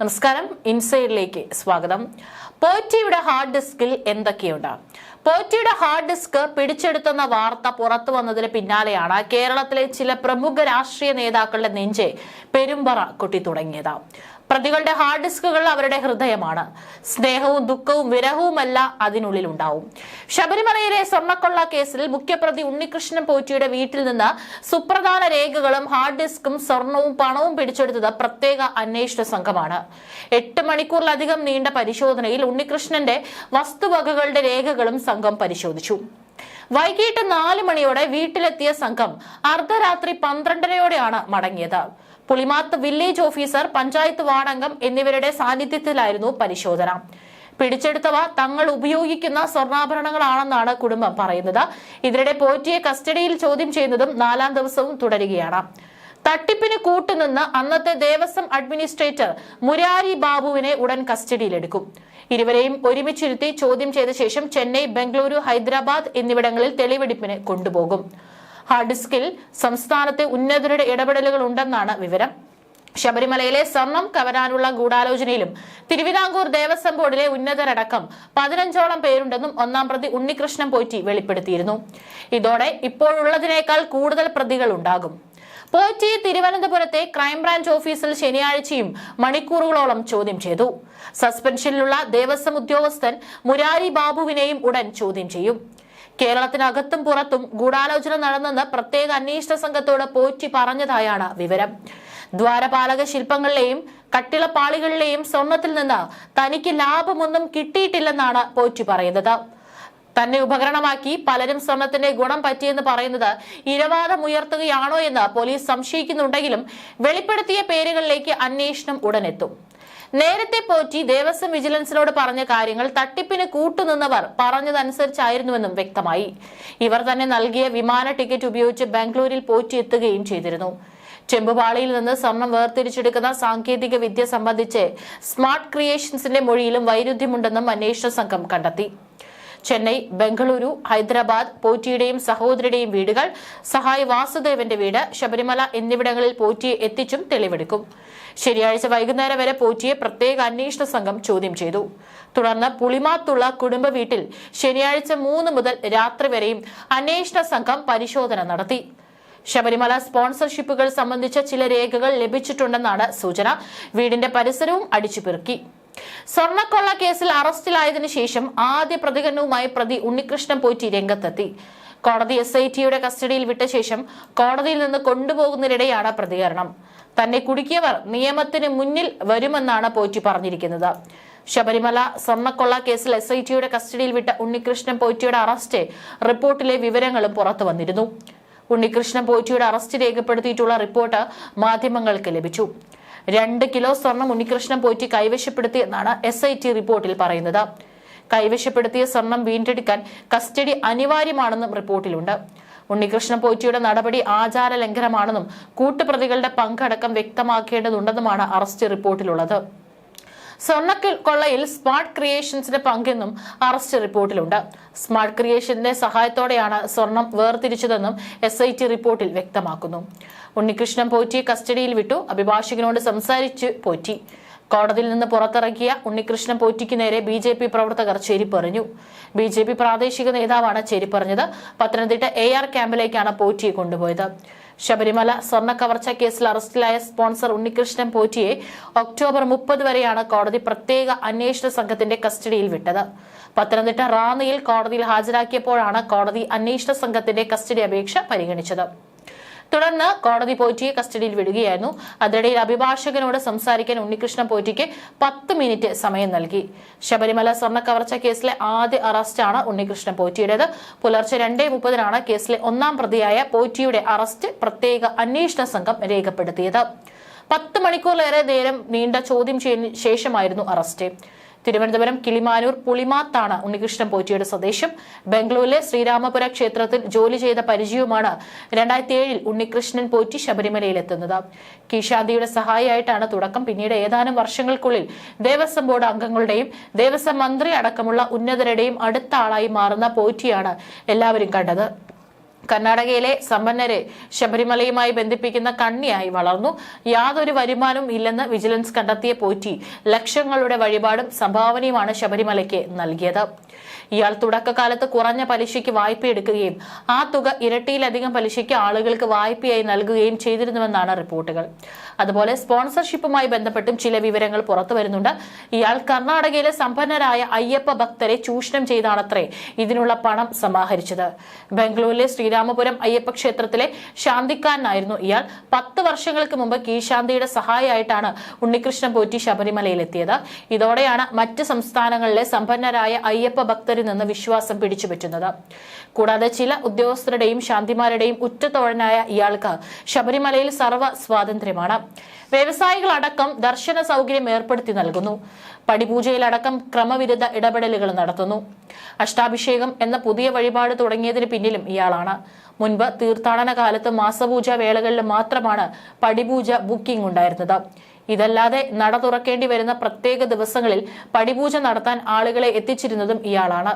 നമസ്കാരം. ഇൻസൈഡിലേക്ക് സ്വാഗതം. പോറ്റിയുടെ ഹാർഡ് ഡിസ്കിൽ എന്തൊക്കെയുണ്ട്? പോറ്റിയുടെ ഹാർഡ് ഡിസ്ക് പിടിച്ചെടുത്തുന്ന വാർത്ത പുറത്തു വന്നതിന് പിന്നാലെയാണ് കേരളത്തിലെ ചില പ്രമുഖ രാഷ്ട്രീയ നേതാക്കളുടെ നെഞ്ചെ പെരുമ്പറ കൊട്ടി തുടങ്ങിയത്. പ്രതികളുടെ ഹാർഡ് ഡിസ്കുകൾ അവരുടെ ഹൃദയമാണ്. സ്നേഹവും ദുഃഖവും വിരഹവുമല്ല അതിനുള്ളിൽ ഉണ്ടാവും ശബരിമലയിലെ സ്വർണക്കൊള്ള കേസിൽ മുഖ്യപ്രതി ഉണ്ണികൃഷ്ണൻ പോറ്റിയുടെ വീട്ടിൽ നിന്ന് സുപ്രധാന രേഖകളും ഹാർഡ് ഡിസ്കും സ്വർണവും പണവും പിടിച്ചെടുത്തത് പ്രത്യേക അന്വേഷണ സംഘമാണ്. എട്ട് മണിക്കൂറിലധികം നീണ്ട പരിശോധനയിൽ ഉണ്ണികൃഷ്ണന്റെ വസ്തുവകകളുടെ രേഖകളും സംഘം പരിശോധിച്ചു. വൈകിട്ട് നാല് മണിയോടെ വീട്ടിലെത്തിയ സംഘം അർദ്ധരാത്രി പന്ത്രണ്ടരയോടെയാണ് മടങ്ങിയത്. പുളിമാത്ത് വില്ലേജ് ഓഫീസർ പഞ്ചായത്ത് വാർഡംഗം എന്നിവരുടെ സാന്നിധ്യത്തിലായിരുന്നു പരിശോധന. പിടിച്ചെടുത്തവ തങ്ങൾ ഉപയോഗിക്കുന്ന സ്വർണാഭരണങ്ങളാണെന്നാണ് കുടുംബം പറയുന്നത്. ഇതിനിടെ പോറ്റിയെ കസ്റ്റഡിയിൽ ചോദ്യം ചെയ്യുന്നതും നാലാം ദിവസവും തുടരുകയാണ്. തട്ടിപ്പിന് കൂട്ടുനിന്ന് അന്നത്തെ ദേവസ്വം അഡ്മിനിസ്ട്രേറ്റർ മുരാരി ബാബുവിനെ ഉടൻ കസ്റ്റഡിയിലെടുക്കും. ഇരുവരെയും ഒരുമിച്ചിരുത്തി ചോദ്യം ചെയ്ത ശേഷം ചെന്നൈ ബംഗളൂരു ഹൈദരാബാദ് എന്നിവിടങ്ങളിൽ തെളിവെടുപ്പിന് കൊണ്ടുപോകും. ഹാർഡ് ഡിസ്കിൽ സംസ്ഥാനത്തെ ഉന്നതരുടെ ഇടപെടലുകൾ ഉണ്ടെന്നാണ് വിവരം. ശബരിമലയിലെ സ്വർണം കവരാനുള്ള ഗൂഢാലോചനയിലും തിരുവിതാംകൂർ ദേവസ്വം ബോർഡിലെ ഉന്നതരടക്കം പതിനഞ്ചോളം പേരുണ്ടെന്നും ഒന്നാം പ്രതി ഉണ്ണികൃഷ്ണൻ പോറ്റി വെളിപ്പെടുത്തിയിരുന്നു. ഇതോടെ ഇപ്പോഴുള്ളതിനേക്കാൾ കൂടുതൽ പ്രതികൾ ഉണ്ടാകും. പോറ്റിയെ തിരുവനന്തപുരത്തെ ക്രൈംബ്രാഞ്ച് ഓഫീസിൽ ശനിയാഴ്ചയും മണിക്കൂറുകളോളം ചോദ്യം ചെയ്തു. സസ്പെൻഷനിലുള്ള ദേവസ്വം ഉദ്യോഗസ്ഥൻ മുരാരി ബാബുവിനെയും ഉടൻ ചോദ്യം ചെയ്യും. കേരളത്തിനകത്തും പുറത്തും ഗൂഢാലോചന നടന്നെന്ന് പ്രത്യേക അന്വേഷണ സംഘത്തോട് പോറ്റി പറഞ്ഞതായാണ് വിവരം. ദ്വാരപാലക ശില്പങ്ങളിലെയും കട്ടിളപ്പാളികളിലെയും സ്വർണത്തിൽ നിന്ന് തനിക്ക് ലാഭമൊന്നും കിട്ടിയിട്ടില്ലെന്നാണ് പോറ്റി പറയുന്നത്. തന്നെ ഉപകരണമാക്കി പലരും സ്വർണത്തിന്റെ ഗുണം പറ്റിയെന്ന് പറയുന്നത് ഇരവാദം ഉയർത്തുകയാണോ എന്ന് പോലീസ് സംശയിക്കുന്നുണ്ടെങ്കിലും വെളിപ്പെടുത്തിയ പേരുകളിലേക്ക് അന്വേഷണം ഉടനെത്തും. നേരത്തെ പോറ്റി ദേവസ്വം വിജിലൻസിനോട് പറഞ്ഞ കാര്യങ്ങൾ തട്ടിപ്പിന് കൂട്ടുനിന്നവർ പറഞ്ഞതനുസരിച്ചായിരുന്നുവെന്നും വ്യക്തമായി. ഇവർ തന്നെ നൽകിയ വിമാന ടിക്കറ്റ് ഉപയോഗിച്ച് ബാംഗ്ലൂരിൽ പോറ്റി എത്തുകയും ചെയ്തിരുന്നു. ചെമ്പുപാളിയിൽ നിന്ന് സ്വർണം വേർതിരിച്ചെടുക്കുന്ന സാങ്കേതിക വിദ്യ സംബന്ധിച്ച് സ്മാർട്ട് ക്രിയേഷൻസിന്റെ മൊഴിയിലും വൈരുദ്ധ്യമുണ്ടെന്നും അന്വേഷണ സംഘം കണ്ടെത്തി. ചെന്നൈ ബംഗളൂരു ഹൈദരാബാദ് പോറ്റിയുടെയും സഹോദരിയുടെയും വീടുകൾ സഹായ് വാസുദേവന്റെ വീട് ശബരിമല എന്നിവിടങ്ങളിൽ പോറ്റിയെ എത്തിച്ചും തെളിവെടുക്കും. ശനിയാഴ്ച വൈകുന്നേരം വരെ പോറ്റിയെ പ്രത്യേക അന്വേഷണ സംഘം ചോദ്യം ചെയ്തു. തുടർന്ന് പുളിമാത്തുള്ള കുടുംബ വീട്ടിൽ ശനിയാഴ്ച മൂന്ന് മുതൽ രാത്രി വരെയും അന്വേഷണ സംഘം പരിശോധന നടത്തി. ശബരിമല സ്പോൺസർഷിപ്പുകൾ സംബന്ധിച്ച ചില രേഖകൾ ലഭിച്ചിട്ടുണ്ടെന്നാണ് സൂചന. വീടിന്റെ പരിസരവും അടിച്ചുപെറുക്കി സ്വർണക്കൊള്ള കേസിൽ അറസ്റ്റിലായതിനു ശേഷം ആദ്യ പ്രതികരണവുമായി പ്രതി ഉണ്ണികൃഷ്ണൻ പോറ്റി രംഗത്തെത്തി. കോടതി എസ് ഐ ടിയുടെ കസ്റ്റഡിയിൽ വിട്ട ശേഷം കോടതിയിൽ നിന്ന് കൊണ്ടുപോകുന്നതിനിടെയാണ് പ്രതികരണം. തന്നെ കുടുക്കിയവർ നിയമത്തിന് മുന്നിൽ വരുമെന്നാണ് പോറ്റി പറഞ്ഞിരിക്കുന്നത്. ശബരിമല സ്വർണക്കൊള്ള കേസിൽ എസ് ഐ ടിയുടെ കസ്റ്റഡിയിൽ വിട്ട ഉണ്ണികൃഷ്ണൻ പോറ്റിയുടെ അറസ്റ്റ് റിപ്പോർട്ടിലെ വിവരങ്ങളും പുറത്തു വന്നിരുന്നു. ഉണ്ണികൃഷ്ണൻ പോറ്റിയുടെ അറസ്റ്റ് രേഖപ്പെടുത്തിയിട്ടുള്ള റിപ്പോർട്ട് മാധ്യമങ്ങൾക്ക് ലഭിച്ചു. രണ്ട് കിലോ സ്വർണം ഉണ്ണികൃഷ്ണൻ പോറ്റി കൈവശപ്പെടുത്തിയെന്നാണ് എസ് ഐ ടി റിപ്പോർട്ടിൽ പറയുന്നത്. കൈവശപ്പെടുത്തിയ സ്വർണം വീണ്ടെടുക്കാൻ കസ്റ്റഡി അനിവാര്യമാണെന്നും റിപ്പോർട്ടിലുണ്ട്. ഉണ്ണികൃഷ്ണൻ പോറ്റിയുടെ നടപടി ആചാര ലംഘനമാണെന്നും കൂട്ടുപ്രതികളുടെ പങ്കടക്കം വ്യക്തമാക്കേണ്ടതുണ്ടെന്നുമാണ് അറസ്റ്റ് റിപ്പോർട്ടിലുള്ളത്. സ്വർണക്കൊള്ളയിൽ സ്മാർട്ട് ക്രിയേഷൻസിന്റെ പങ്കെന്നും അറസ്റ്റ് റിപ്പോർട്ടിലുണ്ട്. സ്മാർട്ട് ക്രിയേഷന്റെ സഹായത്തോടെയാണ് സ്വർണം വേർതിരിച്ചതെന്നും എസ് റിപ്പോർട്ടിൽ വ്യക്തമാക്കുന്നു. ഉണ്ണികൃഷ്ണൻ പോറ്റിയെ കസ്റ്റഡിയിൽ വിട്ടു. അഭിഭാഷകനോട് സംസാരിച്ച് പോറ്റി. കോടതിയിൽ നിന്ന് പുറത്തിറക്കിയ ഉണ്ണികൃഷ്ണൻ പോറ്റിക്ക് നേരെ ബി ജെ പി പ്രവർത്തകർ ചെരിപ്പറിഞ്ഞു. ബി ജെ പി പ്രാദേശിക നേതാവാണ് ചെരിപ്പറിഞ്ഞത്. പത്തനംതിട്ട എ ആർ ക്യാമ്പിലേക്കാണ് പോറ്റിയെ കൊണ്ടുപോയത്. ശബരിമല സ്വർണ കവർച്ച കേസിൽ അറസ്റ്റിലായ സ്പോൺസർ ഉണ്ണികൃഷ്ണൻ പോറ്റിയെ ഒക്ടോബർ മുപ്പത് വരെയാണ് കോടതി പ്രത്യേക അന്വേഷണ സംഘത്തിന്റെ കസ്റ്റഡിയിൽ വിട്ടത്. പത്തനംതിട്ട റാന്നിയിൽ കോടതിയിൽ ഹാജരാക്കിയപ്പോഴാണ് കോടതി അന്വേഷണ സംഘത്തിന്റെ കസ്റ്റഡി അപേക്ഷ പരിഗണിച്ചത്. തുടർന്ന് കോടതി പോറ്റിയെ കസ്റ്റഡിയിൽ വിടുകയായിരുന്നു. അതിനിടയിൽ അഭിഭാഷകനോട് സംസാരിക്കാൻ ഉണ്ണികൃഷ്ണൻ പോറ്റിക്ക് പത്ത് മിനിറ്റ് സമയം നൽകി. ശബരിമല സ്വർണ കവർച്ച കേസിലെ ആദ്യ അറസ്റ്റാണ് ഉണ്ണികൃഷ്ണൻ പോറ്റിയുടേത്. പുലർച്ചെ രണ്ടേ മുപ്പതിനാണ് കേസിലെ ഒന്നാം പ്രതിയായ പോറ്റിയുടെ അറസ്റ്റ് പ്രത്യേക അന്വേഷണ സംഘം രേഖപ്പെടുത്തിയത്. പത്ത് മണിക്കൂറിലേറെ നേരം നീണ്ട ചോദ്യം ചെയ്യുന്ന ശേഷമായിരുന്നു അറസ്റ്റ്. തിരുവനന്തപുരം കിളിമാനൂർ പുളിമാത്താണ് ഉണ്ണികൃഷ്ണൻ പോറ്റിയുടെ സ്വദേശം. ബംഗളൂരിലെ ശ്രീരാമപുര ക്ഷേത്രത്തിൽ ജോലി ചെയ്ത പരിചയവുമാണ് രണ്ടായിരത്തി ഏഴിൽ ഉണ്ണികൃഷ്ണൻ പോറ്റി ശബരിമലയിലെത്തുന്നത് കീശാന്തിയുടെ സഹായിയായിട്ടാണ് തുടക്കം. പിന്നീട് ഏതാനും വർഷങ്ങൾക്കുള്ളിൽ ദേവസ്വം ബോർഡ് അംഗങ്ങളുടെയും ദേവസ്വം മന്ത്രി അടക്കമുള്ള ഉന്നതരുടെയും അടുത്ത ആളായി മാറുന്ന പോറ്റിയാണ് എല്ലാവരും കണ്ടത്. കർണാടകയിലെ സമ്പന്നരെ ശബരിമലയുമായി ബന്ധിപ്പിക്കുന്ന കണ്ണിയായി വളർന്നു. യാതൊരു വരുമാനവും ഇല്ലെന്ന് വിജിലൻസ് കണ്ടെത്തിയ പോറ്റി. ലക്ഷങ്ങളുടെ വഴിപാടും സംഭാവനയുമാണ് ശബരിമലയ്ക്ക് നൽകിയത്. ഇയാൾ തുടക്കകാലത്ത് കുറഞ്ഞ പലിശയ്ക്ക് വായ്പ എടുക്കുകയും ആ തുക ഇരട്ടിയിലധികം പലിശയ്ക്ക് ആളുകൾക്ക് വായ്പയായി നൽകുകയും ചെയ്തിരുന്നുവെന്നാണ് റിപ്പോർട്ടുകൾ. അതുപോലെ സ്പോൺസർഷിപ്പുമായി ബന്ധപ്പെട്ടും ചില വിവരങ്ങൾ പുറത്തു വരുന്നുണ്ട്. ഇയാൾ കർണാടകയിലെ സമ്പന്നരായ അയ്യപ്പ ഭക്തരെ ചൂഷണം ചെയ്താണത്രേ ഇതിനുള്ള പണം സമാഹരിച്ചത്. ബംഗളൂരിലെ ശ്രീരാമപുരം അയ്യപ്പ ക്ഷേത്രത്തിലെ ശാന്തിക്കാരനായിരുന്നു ഇയാൾ. പത്ത് വർഷങ്ങൾക്ക് മുമ്പ് കീശാന്തിയുടെ സഹായമായിട്ടാണ് ഉണ്ണികൃഷ്ണൻ പോറ്റി ശബരിമലയിലെത്തിയത്. ഇതോടെയാണ് മറ്റ് സംസ്ഥാനങ്ങളിലെ സമ്പന്നരായ അയ്യപ്പ ഭക്തരിൽ നിന്ന് വിശ്വാസം പിടിച്ചുപറ്റുന്നത് കൂടാതെ ചില ഉദ്യോഗസ്ഥരുടെയും ശാന്തിമാരുടെയും ഉറ്റത്തോഴനായ ഇയാൾക്ക് ശബരിമലയിൽ സർവ സ്വാതന്ത്ര്യമാണ്. വ്യവസായികളടക്കം ദർശന സൗകര്യം ഏർപ്പെടുത്തി നൽകുന്നു. പടിപൂജയിലടക്കം ക്രമവിരുദ്ധ ഇടപെടലുകൾ നടത്തുന്നു. അഷ്ടാഭിഷേകം എന്ന പുതിയ വഴിപാട് തുടങ്ങിയതിന് പിന്നിലും ഇയാളാണ്. മുൻപ് തീർത്ഥാടന കാലത്ത് മാസപൂജ വേളകളിൽ മാത്രമാണ് പടിപൂജ ബുക്കിംഗ് ഉണ്ടായിരുന്നത്. ഇതല്ലാതെ നട തുറക്കേണ്ടി വരുന്ന പ്രത്യേക ദിവസങ്ങളിൽ പടിപൂജ നടത്താൻ ആളുകളെ എത്തിച്ചിരുന്നതും ഇയാളാണ്.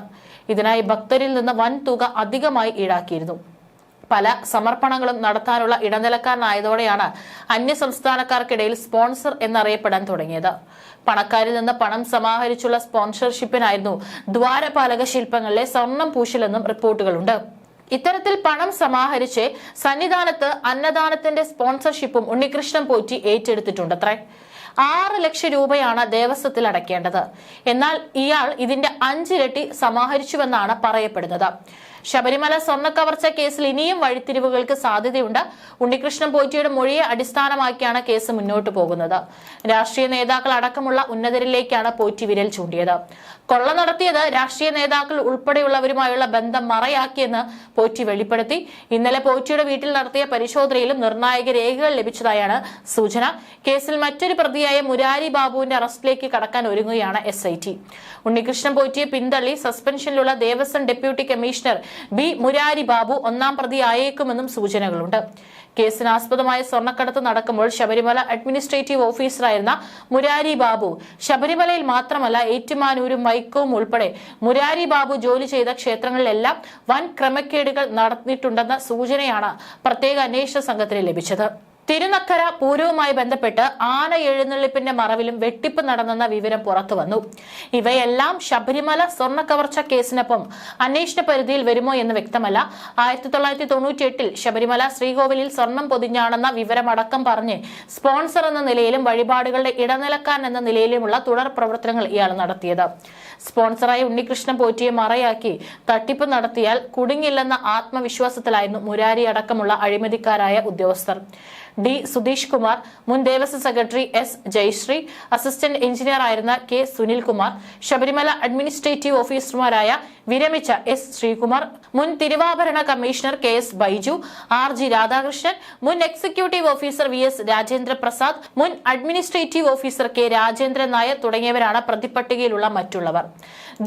ഇതിനായി ഭക്തരിൽ നിന്ന് വൻ തുക അധികമായി ഈടാക്കിയിരുന്നു. പല സമർപ്പണങ്ങളും നടത്താനുള്ള ഇടനിലക്കാരനായതോടെയാണ് അന്യ സംസ്ഥാനക്കാർക്കിടയിൽ സ്പോൺസർ എന്നറിയപ്പെടാൻ തുടങ്ങിയത്. പണക്കാരിൽ നിന്ന് പണം സമാഹരിച്ചുള്ള സ്പോൺസർഷിപ്പിനായിരുന്നു ദ്വാരപാലക ശില്പങ്ങളിലെ സ്വർണം പൂശലെന്നും റിപ്പോർട്ടുകളുണ്ട്. ഇത്തരത്തിൽ പണം സമാഹരിച്ച് സന്നിധാനത്ത് അന്നദാനത്തിന്റെ സ്പോൺസർഷിപ്പും ഉണ്ണികൃഷ്ണൻ പോറ്റി ഏറ്റെടുത്തിട്ടുണ്ടത്രേ ആറ് ലക്ഷം രൂപയാണ് ദേവസ്വത്തിൽ അടയ്ക്കേണ്ടത്. എന്നാൽ ഇയാൾ ഇതിന്റെ അഞ്ചിരട്ടി സമാഹരിച്ചുവെന്നാണ് പറയപ്പെടുന്നത്. ശബരിമല സ്വർണ കവർച്ച കേസിൽ ഇനിയും വഴിത്തിരിവുകൾക്ക് സാധ്യതയുണ്ട്. ഉണ്ണികൃഷ്ണൻ പോറ്റിയുടെ മൊഴിയെ അടിസ്ഥാനമാക്കിയാണ് കേസ് മുന്നോട്ട് പോകുന്നത്. രാഷ്ട്രീയ നേതാക്കൾ അടക്കമുള്ള ഉന്നതരിലേക്കാണ് പോറ്റി വിരൽ ചൂണ്ടിയത്. കൊള്ള നടത്തിയത് രാഷ്ട്രീയ നേതാക്കൾ ഉൾപ്പെടെയുള്ളവരുമായുള്ള ബന്ധം മറയാക്കിയെന്ന് പോറ്റി വെളിപ്പെടുത്തി. ഇന്നലെ പോറ്റിയുടെ വീട്ടിൽ നടത്തിയ പരിശോധനയിലും നിർണായക രേഖകൾ ലഭിച്ചതായാണ് സൂചന. കേസിൽ മറ്റൊരു പ്രതിയായ മുരാരി ബാബുവിന്റെ അറസ്റ്റിലേക്ക് കടക്കാൻ ഒരുങ്ങുകയാണ് എസ് ഐ ടി ഉണ്ണികൃഷ്ണൻ പോറ്റിയെ പിന്തള്ളി സസ്പെൻഷനിലുള്ള Devaswom deputy commissioner B Murari Babu ഒന്നാം പ്രതി പ്രതിയായേക്കുമെന്നും സൂചനകളുണ്ട്. കേസിനാസ്പദമായ സ്വർണക്കടത്ത് നടക്കുമ്പോൾ ശബരിമല അഡ്മിനിസ്ട്രേറ്റീവ് ഓഫീസറായിരുന്ന മുരാരി ബാബു ശബരിമലയിൽ മാത്രമല്ല ഏറ്റുമാനൂരും വൈക്കവും ഉൾപ്പെടെ മുരാരി ബാബു ജോലി ചെയ്ത ക്ഷേത്രങ്ങളിലെല്ലാം വൻ ക്രമക്കേടുകൾ നടന്നിട്ടുണ്ടെന്ന സൂചനയാണ് പ്രത്യേക അന്വേഷണ സംഘത്തിന് ലഭിച്ചത്. തിരുനക്കര പൂരവുമായി ബന്ധപ്പെട്ട് ആന എഴുന്നള്ളിപ്പിന്റെ മറവിലും വെട്ടിപ്പ് നടന്നെന്ന വിവരം പുറത്തു വന്നു. ഇവയെല്ലാം ശബരിമല സ്വർണ കവർച്ച കേസിനൊപ്പം അന്വേഷണ പരിധിയിൽ വരുമോ എന്ന് വ്യക്തമല്ല. ആയിരത്തി തൊള്ളായിരത്തി തൊണ്ണൂറ്റി എട്ടിൽ ശബരിമല ശ്രീകോവിലിൽ സ്വർണം പൊതിഞ്ഞാണെന്ന വിവരമടക്കം പറഞ്ഞ് സ്പോൺസർ എന്ന നിലയിലും വഴിപാടുകളുടെ ഇടനിലക്കാരൻ എന്ന നിലയിലുമുള്ള തുടർ പ്രവർത്തനങ്ങൾ ഇയാൾ നടത്തിയത്. സ്പോൺസറായ ഉണ്ണികൃഷ്ണൻ പോറ്റിയെ മറയാക്കി തട്ടിപ്പ് നടത്തിയാൽ കുടുങ്ങില്ലെന്ന ആത്മവിശ്വാസത്തിലായിരുന്നു മുരാരി അടക്കമുള്ള അഴിമതിക്കാരായ ഉദ്യോഗസ്ഥർ. ഡി സുധീഷ് കുമാർ മുൻ Devaswom secretary S Jayasree assistant engineer ആയിരുന്ന കെ സുനിൽകുമാർ ശബരിമല അഡ്മിനിസ്ട്രേറ്റീവ് ഓഫീസർമാരായ വിരമിച്ച എസ് ശ്രീകുമാർ മുൻ Thiruvabharana commissioner K S Baiju R G Radhakrishnan മുൻ executive officer V S Rajendra Prasad മുൻ administrative officer K Rajendran Nair തുടങ്ങിയവരാണ് പ്രതിപ്പട്ടികയിലുള്ള മറ്റുള്ളവർ.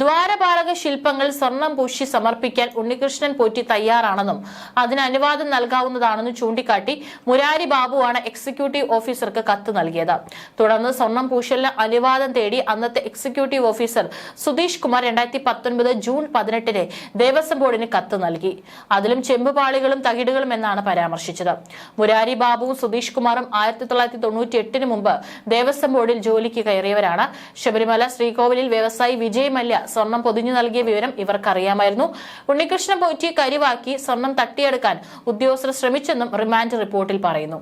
ദ്വാരപാലക ശില്പങ്ങൾ സ്വർണം പൂശി സമർപ്പിക്കാൻ ഉണ്ണികൃഷ്ണൻ പോറ്റി തയ്യാറാണെന്നും അതിന് അനുവാദം നൽകാവുന്നതാണെന്നും ചൂണ്ടിക്കാട്ടി മുരാരി ബാബുവാണ് എക്സിക്യൂട്ടീവ് ഓഫീസർക്ക് കത്ത് നൽകിയത്. തുടർന്ന് സ്വർണം പൂശലിന് അനുവാദം തേടി അന്നത്തെ എക്സിക്യൂട്ടീവ് ഓഫീസർ സുധീഷ് കുമാർ രണ്ടായിരത്തി പത്തൊൻപത് ജൂൺ പതിനെട്ടിന് ദേവസ്വം ബോർഡിന് കത്ത് നൽകി. അതിലും ചെമ്പുപാളികളും തകിടുകളും എന്നാണ് പരാമർശിച്ചത്. മുരാരി ബാബുവും സുധീഷ് കുമാറും ആയിരത്തി തൊള്ളായിരത്തി തൊണ്ണൂറ്റി എട്ടിന് മുമ്പ് ദേവസ്വം ബോർഡിൽ ജോലിക്ക് കയറിയവരാണ്. ശബരിമല ശ്രീകോവിലിൽ വ്യവസായി വിജയ് മല്യ സ്വർണം പൊതിഞ്ഞു നൽകിയ വിവരം ഇവർക്കറിയാമായിരുന്നു. ഉണ്ണികൃഷ്ണൻ പോറ്റി കരിവാക്കി സ്വർണം തട്ടിയെടുക്കാൻ ഉദ്യോഗസ്ഥർ ശ്രമിച്ചെന്നും റിമാൻഡ് റിപ്പോർട്ടിൽ പറയുന്നു.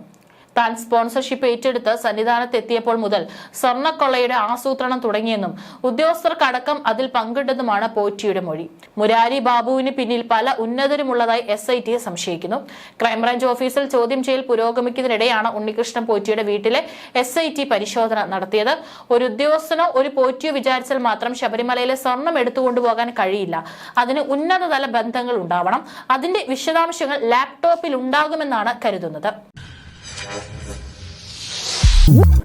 താൻ സ്പോൺസർഷിപ്പ് ഏറ്റെടുത്ത് സന്നിധാനത്തെത്തിയപ്പോൾ മുതൽ സ്വർണക്കൊള്ളയുടെ ആസൂത്രണം തുടങ്ങിയെന്നും ഉദ്യോഗസ്ഥർക്കടക്കം അതിൽ പങ്കിട്ടെന്നുമാണ് പോറ്റിയുടെ മൊഴി. മുരാരി ബാബുവിന് പിന്നിൽ പല ഉന്നതരുമുള്ളതായി എസ് ഐ ടിയെ സംശയിക്കുന്നു. ക്രൈംബ്രാഞ്ച് ഓഫീസിൽ ചോദ്യം ചെയ്യൽ പുരോഗമിക്കുന്നതിനിടെയാണ് ഉണ്ണികൃഷ്ണൻ പോറ്റിയുടെ വീട്ടിലെ എസ് ഐ ടി പരിശോധന നടത്തിയത്. ഒരു ഉദ്യോഗസ്ഥനോ ഒരു പോറ്റിയോ വിചാരിച്ചാൽ മാത്രം ശബരിമലയിലെ സ്വർണം എടുത്തുകൊണ്ടുപോകാൻ കഴിയില്ല. അതിന് ഉന്നതതല ബന്ധങ്ങൾ ഉണ്ടാവണം. അതിന്റെ വിശദാംശങ്ങൾ ലാപ്ടോപ്പിൽ ഉണ്ടാകുമെന്നാണ് കരുതുന്നത്. Woo!